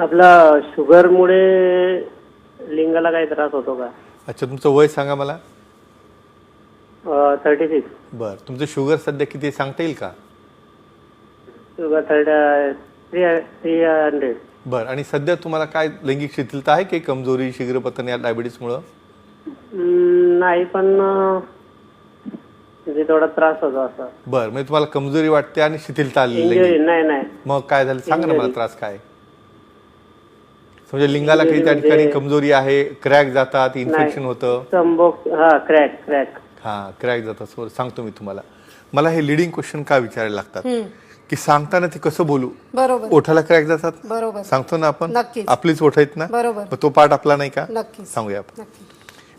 आपला शुगरमुळे लिंगाला काही त्रास होतो का? अच्छा तुमचं वय सांगा मला. थर्टी सिक्स बरं तुमचं शुगर सध्या किती सांगता येईल का? Sugar thirty three three hundred बरं आणि सध्या तुम्हाला काय लैंगिक शिथिलता आहे की कमजोरी शीघ्रपतन या डायबिटीसमुळं नाही पण म्हणजे थोडा त्रास होतो असा. बरं म्हणजे तुम्हाला कमजोरी वाटते आणि शिथिलता आलेली नाही नाही. मग काय झालं? सांगा ना मला त्रास काय म्हणजे लिंगाला काही त्या ठिकाणी कमजोरी आहे क्रॅक जातात इन्फेक्शन होतं. संभोग हा क्रॅक क्रॅक. हा क्रॅक जातात. सांगतो मी तुम्हाला. मला हे लिडिंग क्वेश्चन का विचारायला लागतात? की सांगताना ते कसं बोलू? बरोबर. ओठाला क्रॅक जातात? बरोबर. सांगतो ना आपण. आपलीच ओठ आहेत ना? बरोबर. तो पार्ट आपला नाही का? सांगूया आपण.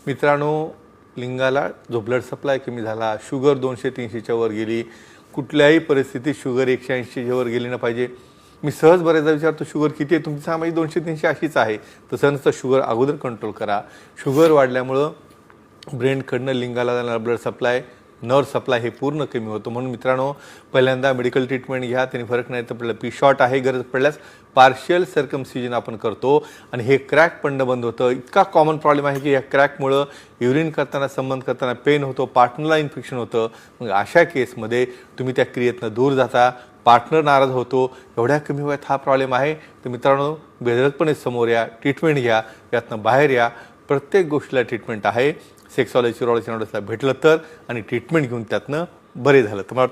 मित्रांनो लिंगाला जो ब्लड सप्लाय कमी झाला शुगर दोनशे तीनशेच्या वर गेली कुठल्याही परिस्थितीत शुगर एकशे ऐंशीच्या वर गेली ना पाहिजे. मी सहज बऱ्याचदा विचारतो शुगर किती आहे? तुमची सामाजिक दोनशे तीनशे अशीच आहे. तसं नसतं शुगर अगोदर कंट्रोल करा. शुगर वाढल्यामुळं ब्रेनकडनं लिंगाला जाणारा ब्लड सप्लाय नर्व सप्लाय हे पूर्ण कमी होतं. म्हणून मित्रांनो पहिल्यांदा मेडिकल ट्रीटमेंट घ्या त्यांनी फरक नाही तर आपल्याला पी शॉर्ट आहे गरज पडल्यास पार्शियल सर्कमसिजन आपण करतो. आणि हे क्रॅक पडणं बंद होतं. इतका कॉमन प्रॉब्लेम आहे की या क्रॅकमुळं युरिन करताना संबंध करताना पेन होतो पार्टनरला इन्फेक्शन होतं. मग अशा केसमध्ये तुम्ही त्या क्रियेतनं दूर जाता. पार्टनर नाराज होतो एवढ्या कमी वयात हा प्रॉब्लेम आहे. तर मित्रांनो बेधडकपणे समोर या ट्रीटमेंट घ्या यातनं बाहेर या. प्रत्येक गोष्टीला ट्रीटमेंट आहे. सेक्सॉलॉजी चिरॉलॉजी भेटलं तर आणि ट्रीटमेंट घेऊन त्यातनं बरे झालं. तुम्हाला